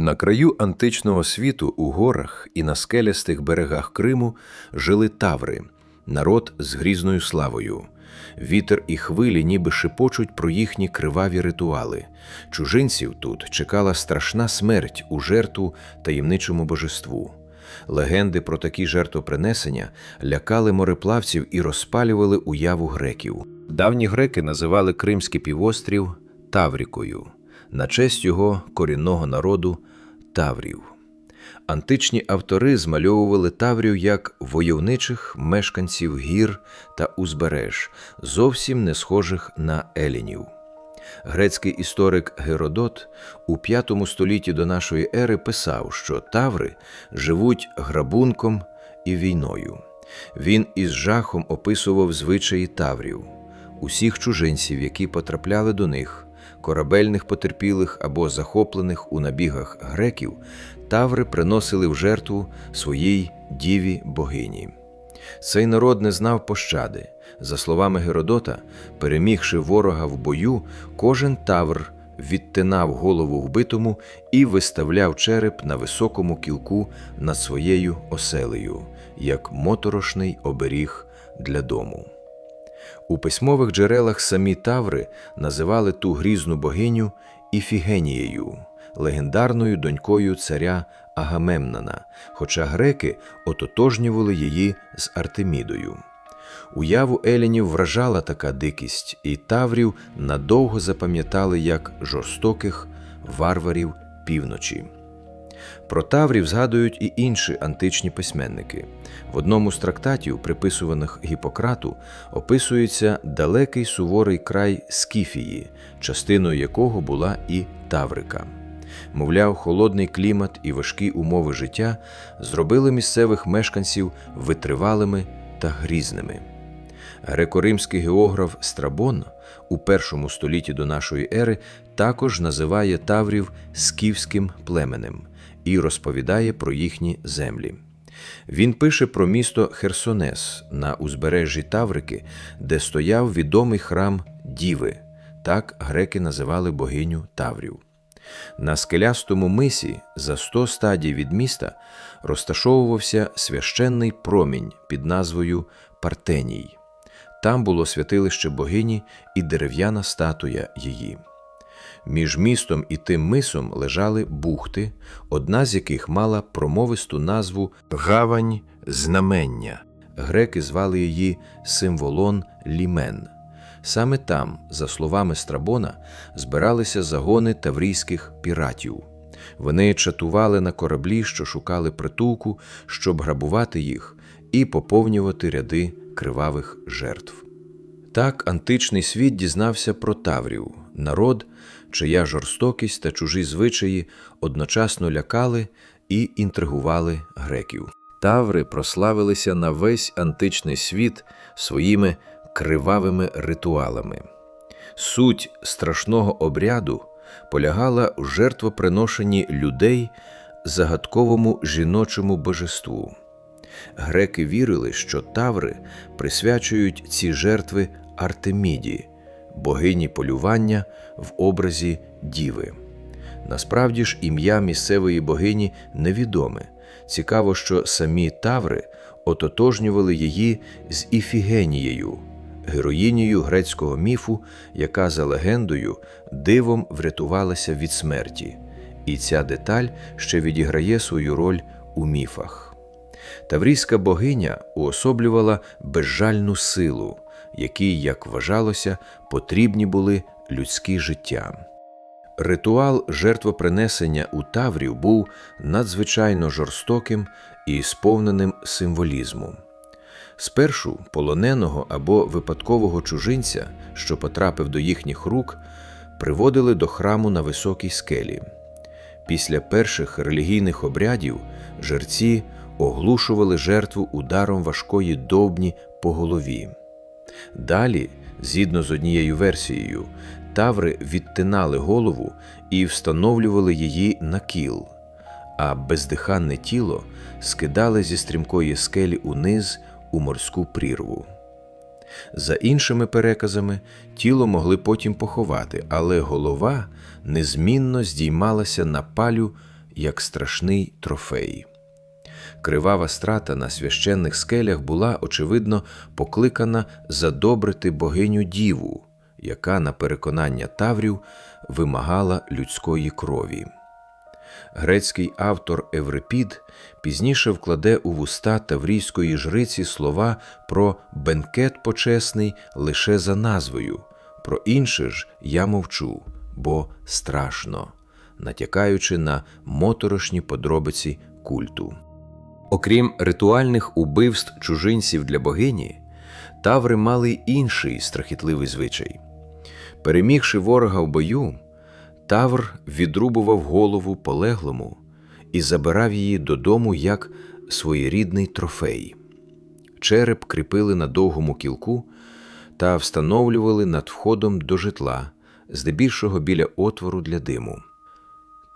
На краю античного світу у горах і на скелястих берегах Криму жили таври, народ з грізною славою. Вітер і хвилі ніби шепочуть про їхні криваві ритуали. Чужинців тут чекала страшна смерть у жертву таємничому божеству. Легенди про такі жертвопринесення лякали мореплавців і розпалювали уяву греків. Давні греки називали Кримський півострів Таврікою на честь його корінного народу Таврів. Античні автори змальовували Таврів як войовничих мешканців гір та узбереж, зовсім не схожих на елінів. Грецький історик Геродот у V столітті до нашої ери писав, що таври живуть грабунком і війною. Він із жахом описував звичаї таврів, усіх чужинців, які потрапляли до них, корабельних потерпілих або захоплених у набігах греків, таври приносили в жертву своїй діві богині. Цей народ не знав пощади. За словами Геродота, перемігши ворога в бою, кожен тавр відтинав голову вбитому і виставляв череп на високому кілку над своєю оселею, як моторошний оберіг для дому. У письмових джерелах самі таври називали ту грізну богиню Іфігенією, легендарною донькою царя Агамемнона, хоча греки ототожнювали її з Артемідою. Уяву елінів вражала така дикість, і таврів надовго запам'ятали як жорстоких варварів півночі. Про таврів згадують і інші античні письменники. В одному з трактатів, приписуваних Гіппократу, описується далекий суворий край Скіфії, частиною якого була і Таврика. Мовляв, холодний клімат і важкі умови життя зробили місцевих мешканців витривалими та грізними. Греко-римський географ Страбон у першому столітті до нашої ери також називає таврів скіфським племенем і розповідає про їхні землі. Він пише про місто Херсонес на узбережжі Таврики, де стояв відомий храм Діви, так греки називали богиню Таврів. На скелястому мисі за 100 стадій від міста розташовувався священний промінь під назвою Партеній. Там було святилище богині і дерев'яна статуя її. Між містом і тим мисом лежали бухти, одна з яких мала промовисту назву Гавань Знамення. Греки звали її Символон Лімен. Саме там, за словами Страбона, збиралися загони таврійських піратів. Вони чатували на кораблі, що шукали притулку, щоб грабувати їх і поповнювати ряди кривавих жертв. Так античний світ дізнався про Таврів, народ, чия жорстокість та чужі звичаї одночасно лякали і інтригували греків. Таври прославилися на весь античний світ своїми кривавими ритуалами. Суть страшного обряду полягала в жертвоприношенні людей загадковому жіночому божеству. Греки вірили, що таври присвячують ці жертви Артеміді, богині полювання в образі діви. Насправді ж ім'я місцевої богині невідоме. Цікаво, що самі таври ототожнювали її з Іфігенією, героїнею грецького міфу, яка за легендою дивом врятувалася від смерті. І ця деталь ще відіграє свою роль у міфах. Таврійська богиня уособлювала безжальну силу, якій, як вважалося, потрібні були людські життя. Ритуал жертвопринесення у Таврів був надзвичайно жорстоким і сповненим символізму. Спершу полоненого або випадкового чужинця, що потрапив до їхніх рук, приводили до храму на високій скелі. Після перших релігійних обрядів жерці оглушували жертву ударом важкої довбні по голові. Далі, згідно з однією версією, таври відтинали голову і встановлювали її на кіл, а бездиханне тіло скидали зі стрімкої скелі униз у морську прірву. За іншими переказами, тіло могли потім поховати, але голова незмінно здіймалася на палю як страшний трофей. Кривава страта на священних скелях була, очевидно, покликана задобрити богиню Діву, яка, на переконання Таврів, вимагала людської крові. Грецький автор Еврипід пізніше вкладе у вуста таврійської жриці слова про бенкет почесний лише за назвою, про інше ж я мовчу, бо страшно, натякаючи на моторошні подробиці культу. Окрім ритуальних убивств чужинців для богині, таври мали інший страхітливий звичай. Перемігши ворога в бою, Тавр відрубував голову полеглому і забирав її додому як своєрідний трофей. Череп кріпили на довгому кілку та встановлювали над входом до житла, здебільшого біля отвору для диму.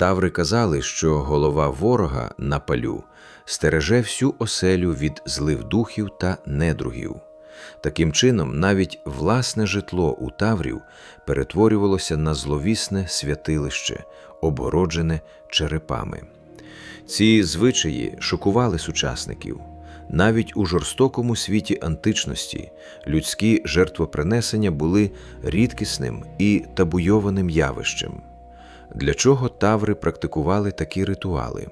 Таври казали, що голова ворога на палю стереже всю оселю від злих духів та недругів. Таким чином, навіть власне житло у Таврів перетворювалося на зловісне святилище, обгороджене черепами. Ці звичаї шокували сучасників. Навіть у жорстокому світі античності людські жертвопринесення були рідкісним і табуйованим явищем. Для чого таври практикували такі ритуали?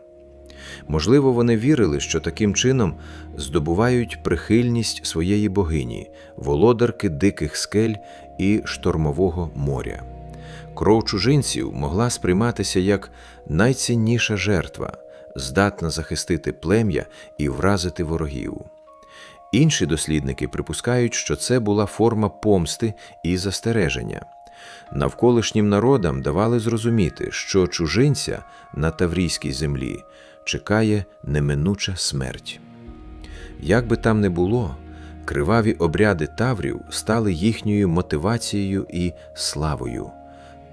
Можливо, вони вірили, що таким чином здобувають прихильність своєї богині, володарки диких скель і штормового моря. Кров чужинців могла сприйматися як найцінніша жертва, здатна захистити плем'я і вразити ворогів. Інші дослідники припускають, що це була форма помсти і застереження. Навколишнім народам давали зрозуміти, що чужинця на Таврійській землі чекає неминуча смерть. Як би там не було, криваві обряди Таврів стали їхньою мотивацією і славою,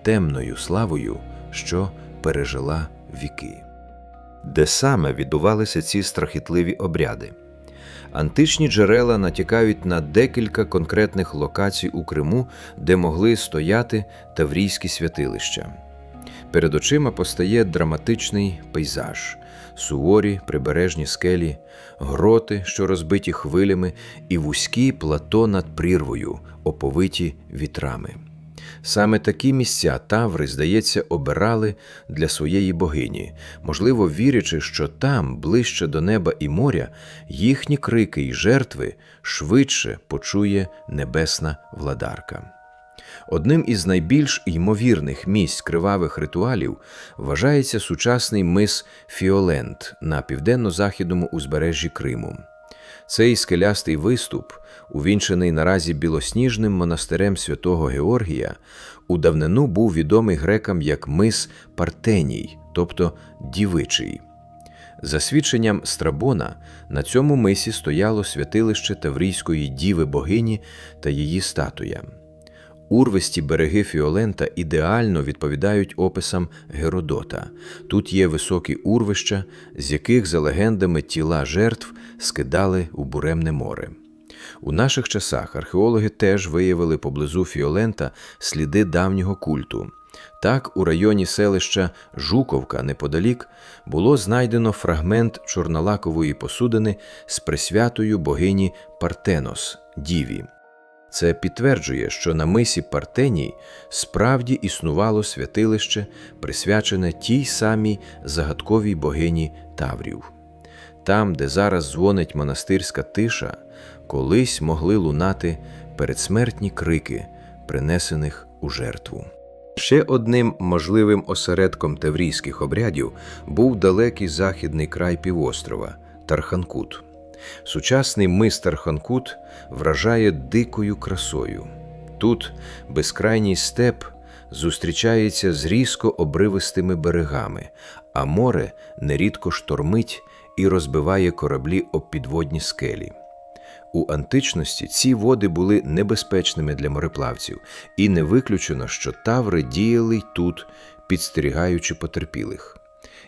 темною славою, що пережила віки. Де саме відбувалися ці страхітливі обряди? Античні джерела натякають на декілька конкретних локацій у Криму, де могли стояти таврійські святилища. Перед очима постає драматичний пейзаж, суворі прибережні скелі, гроти, що розбиті хвилями, і вузькі плато над прірвою, оповиті вітрами. Саме такі місця Таври, здається, обирали для своєї богині, можливо, вірячи, що там, ближче до неба і моря, їхні крики й жертви швидше почує небесна владарка. Одним із найбільш ймовірних місць кривавих ритуалів вважається сучасний мис Фіолент на південно-західному узбережжі Криму. Цей скелястий виступ, увінчений наразі білосніжним монастирем святого Георгія, у давнину був відомий грекам як мис Партеній, тобто дівичий. За свідченням Страбона, на цьому мисі стояло святилище Таврійської діви богині та її статуя. Урвисті береги Фіолента ідеально відповідають описам Геродота. Тут є високі урвища, з яких, за легендами, тіла жертв скидали у буремне море. У наших часах археологи теж виявили поблизу Фіолента сліди давнього культу. Так, у районі селища Жуковка неподалік було знайдено фрагмент чорнолакової посудини з присвятою богині Партенос Діві. Це підтверджує, що на мисі Партеній справді існувало святилище, присвячене тій самій загадковій богині Таврів. Там, де зараз дзвонить монастирська тиша, колись могли лунати передсмертні крики, принесених у жертву. Ще одним можливим осередком таврійських обрядів був далекий західний край півострова Тарханкут. Сучасний мистер Ханкут вражає дикою красою. Тут безкрайній степ зустрічається з різко обривистими берегами, а море нерідко штормить і розбиває кораблі об підводні скелі. У античності ці води були небезпечними для мореплавців, і не виключено, що таври діяли й тут, підстерігаючи потерпілих.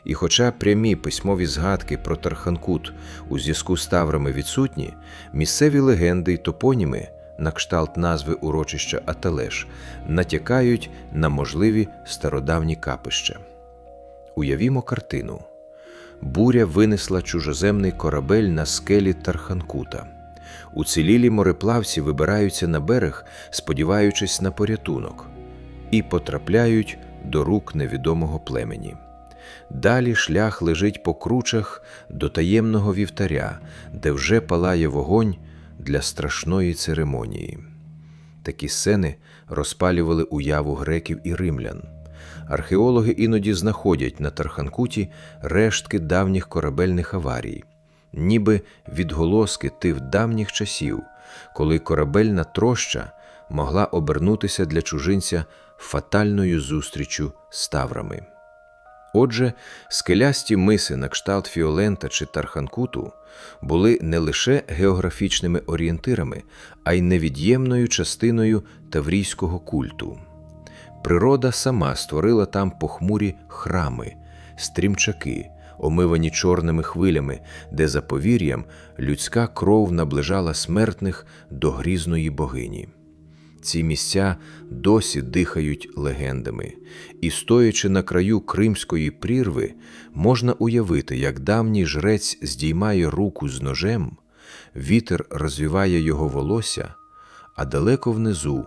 І хоча прямі письмові згадки про Тарханкут у зв'язку з Таврами відсутні, місцеві легенди й топоніми, на кшталт назви урочища Аталеш, натякають на можливі стародавні капища. Уявімо картину. Буря винесла чужоземний корабель на скелі Тарханкута. Уцілілі мореплавці вибираються на берег, сподіваючись на порятунок, і потрапляють до рук невідомого племені. Далі шлях лежить по кручах до таємного вівтаря, де вже палає вогонь для страшної церемонії. Такі сцени розпалювали уяву греків і римлян. Археологи іноді знаходять на Тарханкуті рештки давніх корабельних аварій, ніби відголоски тих давніх часів, коли корабельна троща могла обернутися для чужинця фатальною зустрічю з таврами. Отже, скелясті миси на кшталт Фіолента чи Тарханкуту були не лише географічними орієнтирами, а й невід'ємною частиною таврійського культу. Природа сама створила там похмурі храми, стрімчаки, омивані чорними хвилями, де за повір'ям людська кров наближала смертних до грізної богині. Ці місця досі дихають легендами, і, стоячи на краю кримської прірви, можна уявити, як давній жрець здіймає руку з ножем, вітер розвіває його волосся, а далеко внизу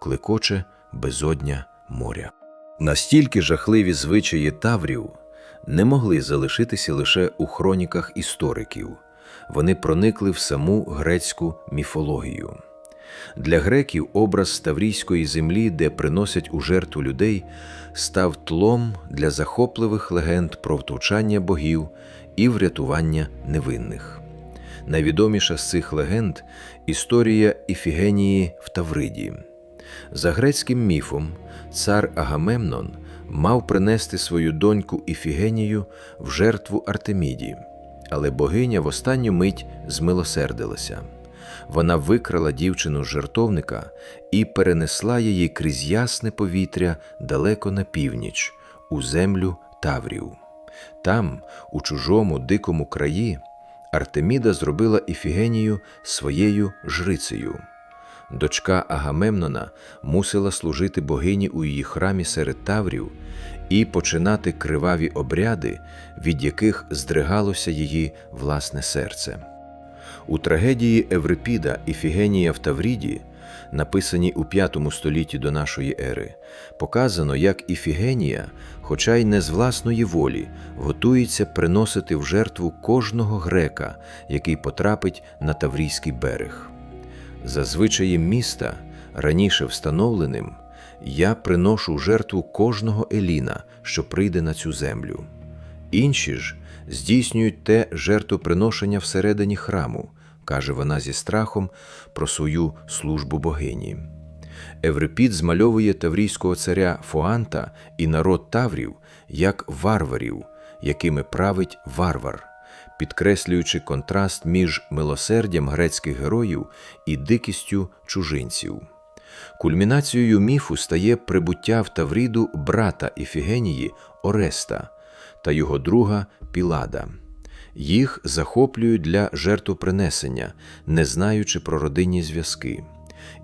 клекоче безодня моря. Настільки жахливі звичаї таврів не могли залишитися лише у хроніках істориків, вони проникли в саму грецьку міфологію. Для греків образ Таврійської землі, де приносять у жертву людей, став тлом для захопливих легенд про втручання богів і врятування невинних. Найвідоміша з цих легенд історія Іфігенії в Тавриді. За грецьким міфом, цар Агамемнон мав принести свою доньку Іфігенію в жертву Артеміді, але богиня в останню мить змилосердилася. Вона викрала дівчину з жертовника і перенесла її крізь ясне повітря далеко на північ, у землю Таврів. Там, у чужому дикому краї, Артеміда зробила Іфігенію своєю жрицею. Дочка Агамемнона мусила служити богині у її храмі серед таврів і починати криваві обряди, від яких здригалося її власне серце. У трагедії Еврипіда Іфігенія в Тавріді, написаній у V столітті до нашої ери, показано, як Іфігенія, хоча й не з власної волі, готується приносити в жертву кожного грека, який потрапить на Таврійський берег. За звичаєм міста, раніше встановленим, я приношу жертву кожного Еліна, що прийде на цю землю. Інші ж здійснюють те жертвоприношення всередині храму, каже вона зі страхом про свою службу богині. Еврипід змальовує таврійського царя Фоанта і народ Таврів як варварів, якими править варвар, підкреслюючи контраст між милосердям грецьких героїв і дикістю чужинців. Кульмінацією міфу стає прибуття в Тавріду брата Іфігенії Ореста та його друга Пілада. Їх захоплюють для жертвопринесення, не знаючи про родинні зв'язки.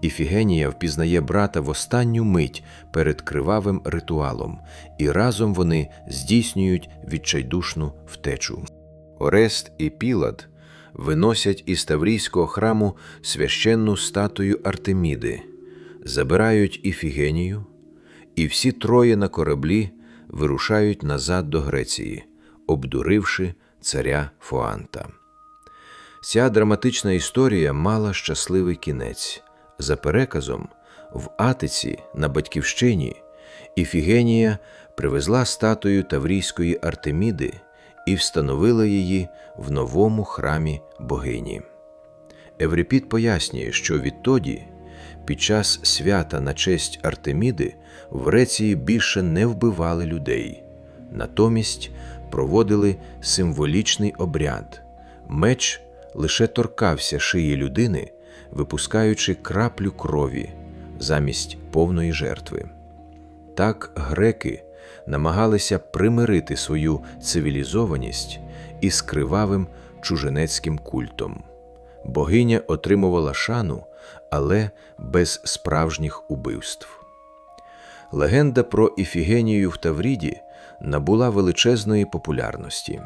Іфігенія впізнає брата в останню мить перед кривавим ритуалом, і разом вони здійснюють відчайдушну втечу. Орест і Пілад виносять із Таврійського храму священну статую Артеміди, забирають Іфігенію, і всі троє на кораблі вирушають назад до Греції, обдуривши царя Фоанта. Ця драматична історія мала щасливий кінець. За переказом, в Атиці на Батьківщині Іфігенія привезла статую Таврійської Артеміди і встановила її в новому храмі богині. Еврипід пояснює, що відтоді, під час свята на честь Артеміди, в Греції більше не вбивали людей, натомість проводили символічний обряд. Меч лише торкався шиї людини, випускаючи краплю крові замість повної жертви. Так греки намагалися примирити свою цивілізованість із кривавим чужинецьким культом. Богиня отримувала шану, але без справжніх убивств. Легенда про Іфігенію в Тавріді набула величезної популярності.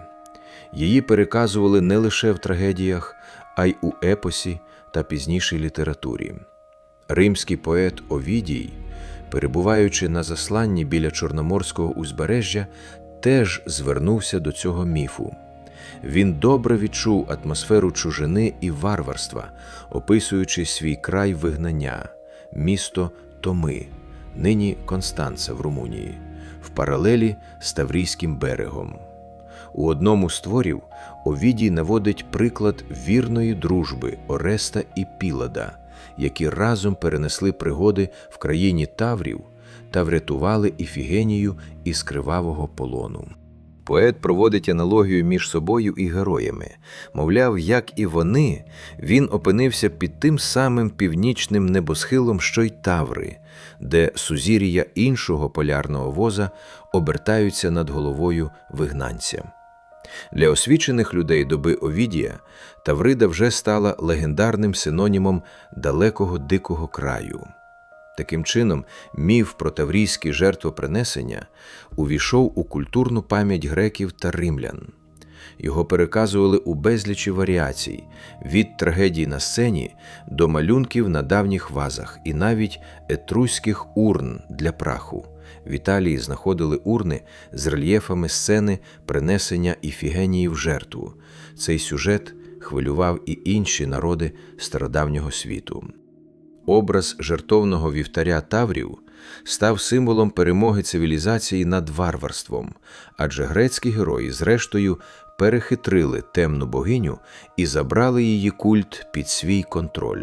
Її переказували не лише в трагедіях, а й у епосі та пізнішій літературі. Римський поет Овідій, перебуваючи на засланні біля Чорноморського узбережжя, теж звернувся до цього міфу. Він добре відчув атмосферу чужини і варварства, описуючи свій край вигнання, місто Томи, нині Констанца в Румунії, в паралелі з Таврійським берегом. У одному з творів Овідій наводить приклад вірної дружби Ореста і Пілада, які разом перенесли пригоди в країні Таврів та врятували Іфігенію із кривавого полону. Поет проводить аналогію між собою і героями. Мовляв, як і вони, він опинився під тим самим північним небосхилом, що й Таври, де сузір'я іншого полярного воза обертаються над головою вигнанця. Для освічених людей доби Овідія Таврида вже стала легендарним синонімом далекого дикого краю. Таким чином, міф про таврійське жертвопринесення увійшов у культурну пам'ять греків та римлян. Його переказували у безлічі варіацій від трагедій на сцені до малюнків на давніх вазах і навіть етруських урн для праху. В Італії знаходили урни з рельєфами сцени принесення Іфігенії в жертву. Цей сюжет хвилював і інші народи стародавнього світу. Образ жертовного вівтаря Таврів став символом перемоги цивілізації над варварством, адже грецькі герої, зрештою, перехитрили темну богиню і забрали її культ під свій контроль.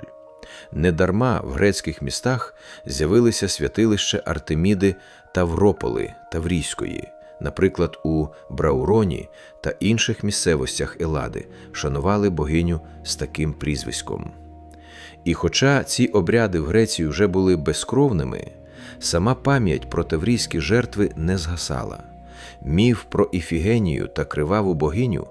Недарма в грецьких містах з'явилися святилища Артеміди Таврополи Таврійської, наприклад, у Брауроні та інших місцевостях Елади шанували богиню з таким прізвиськом. І хоча ці обряди в Греції вже були безкровними, сама пам'ять про таврійські жертви не згасала. Міф про Іфігенію та криваву богиню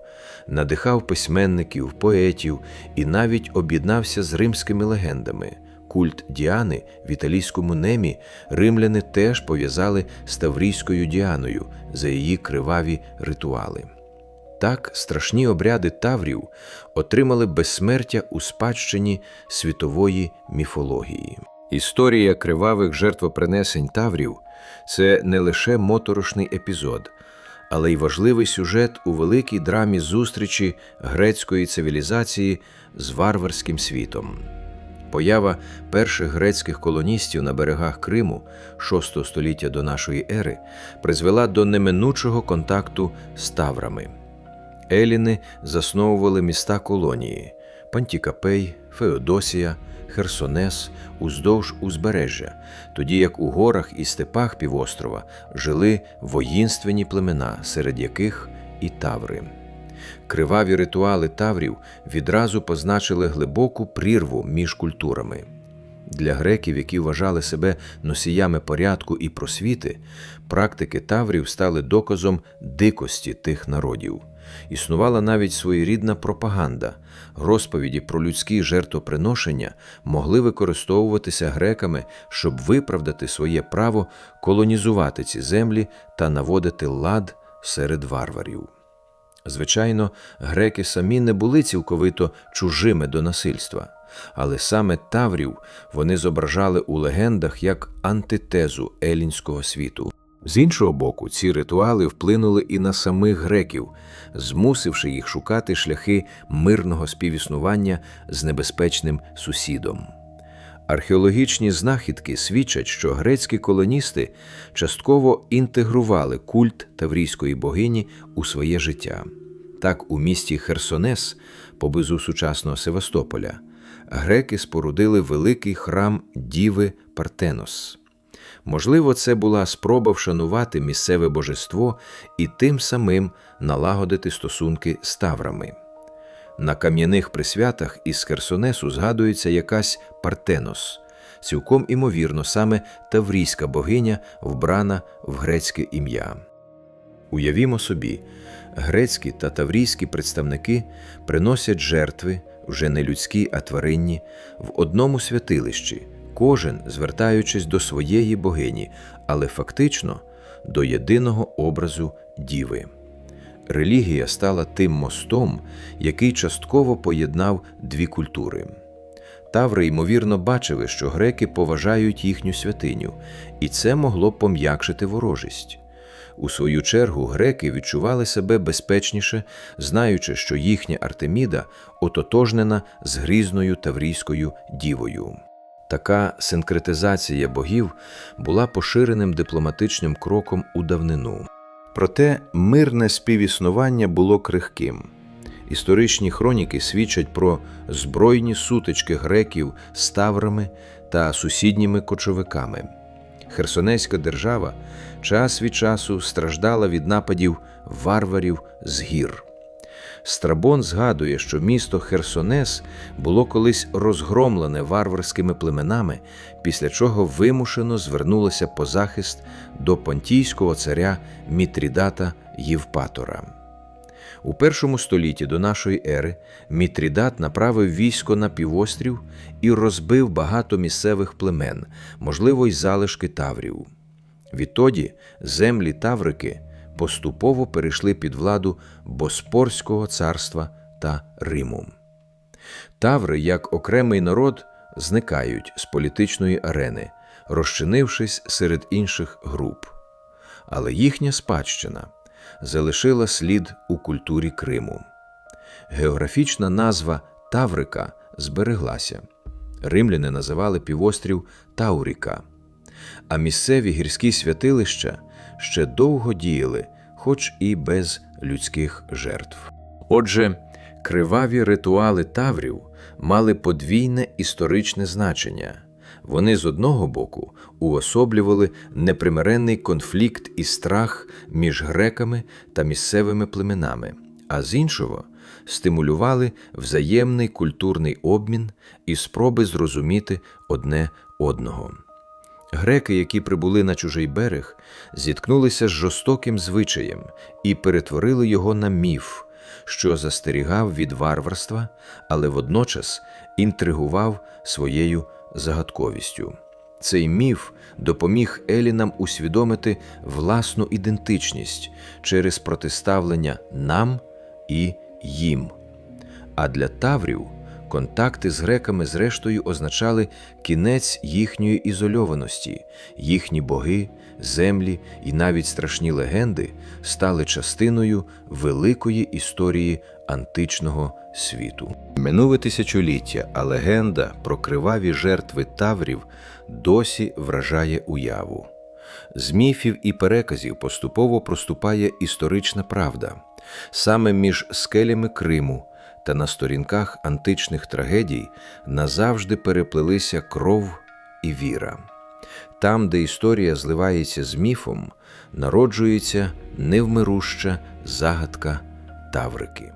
надихав письменників, поетів і навіть об'єднався з римськими легендами. Культ Діани в італійському немі римляни теж пов'язали з Таврійською Діаною за її криваві ритуали. Так страшні обряди Таврів отримали безсмертя у спадщині світової міфології. Історія кривавих жертвопринесень Таврів це не лише моторошний епізод, але й важливий сюжет у великій драмі зустрічі грецької цивілізації з варварським світом. Поява перших грецьких колоністів на берегах Криму VI століття до нашої ери призвела до неминучого контакту з Таврами. Еліни засновували міста колонії Пантікапей, Феодосія, Херсонес уздовж узбережжя, тоді як у горах і степах півострова жили воїнственні племена, серед яких і таври. Криваві ритуали таврів відразу позначили глибоку прірву між культурами. Для греків, які вважали себе носіями порядку і просвіти, практики таврів стали доказом дикості тих народів. Існувала навіть своєрідна пропаганда. Розповіді про людські жертвоприношення могли використовуватися греками, щоб виправдати своє право колонізувати ці землі та наводити лад серед варварів. Звичайно, греки самі не були цілковито чужими до насильства, але саме Таврів вони зображали у легендах як антитезу елінського світу. З іншого боку, ці ритуали вплинули і на самих греків, змусивши їх шукати шляхи мирного співіснування з небезпечним сусідом. Археологічні знахідки свідчать, що грецькі колоністи частково інтегрували культ таврійської богині у своє життя. Так, у місті Херсонес, поблизу сучасного Севастополя, греки спорудили великий храм Діви Партенос. Можливо, це була спроба вшанувати місцеве божество і тим самим налагодити стосунки з таврами. На кам'яних присвятах із Херсонесу згадується якась Партенос, цілком імовірно, саме таврійська богиня, вбрана в грецьке ім'я. Уявімо собі, грецькі та таврійські представники приносять жертви, вже не людські, а тваринні, в одному святилищі, кожен звертаючись до своєї богині, але фактично до єдиного образу діви. Релігія стала тим мостом, який частково поєднав дві культури. Таври, ймовірно, бачили, що греки поважають їхню святиню, і це могло пом'якшити ворожість. У свою чергу греки відчували себе безпечніше, знаючи, що їхня Артеміда ототожнена з грізною таврійською дівою. Така синкретизація богів була поширеним дипломатичним кроком у давнину. Проте мирне співіснування було крихким. Історичні хроніки свідчать про збройні сутички греків з таврами та сусідніми кочовиками. Херсонеська держава час від часу страждала від нападів варварів з гір. Страбон згадує, що місто Херсонес було колись розгромлене варварськими племенами, після чого вимушено звернулося по захист до понтійського царя Мітрідата Євпатора. У першому столітті до нашої ери Мітрідат направив військо на півострів і розбив багато місцевих племен, можливо, й залишки таврів. Відтоді землі Таврики поступово перейшли під владу Боспорського царства та Риму. Таври, як окремий народ, зникають з політичної арени, розчинившись серед інших груп. Але їхня спадщина залишила слід у культурі Криму. Географічна назва Таврика збереглася. Римляни називали півострів Тауріка, а місцеві гірські святилища ще довго діяли, хоч і без людських жертв. Отже, криваві ритуали таврів мали подвійне історичне значення. Вони з одного боку уособлювали непримиренний конфлікт і страх між греками та місцевими племенами, а з іншого стимулювали взаємний культурний обмін і спроби зрозуміти одне одного. Греки, які прибули на чужий берег, зіткнулися з жорстоким звичаєм і перетворили його на міф, що застерігав від варварства, але водночас інтригував своєю загадковістю. Цей міф допоміг елінам усвідомити власну ідентичність через протиставлення нам і їм. А для таврів контакти з греками зрештою означали кінець їхньої ізольованості, їхні боги, землі і навіть страшні легенди стали частиною великої історії античного світу. Минуле тисячоліття, а легенда про криваві жертви таврів досі вражає уяву. З міфів і переказів поступово проступає історична правда. Саме між скелями Криму та на сторінках античних трагедій назавжди переплелися кров і віра. Там, де історія зливається з міфом, народжується невмируща загадка Таврики.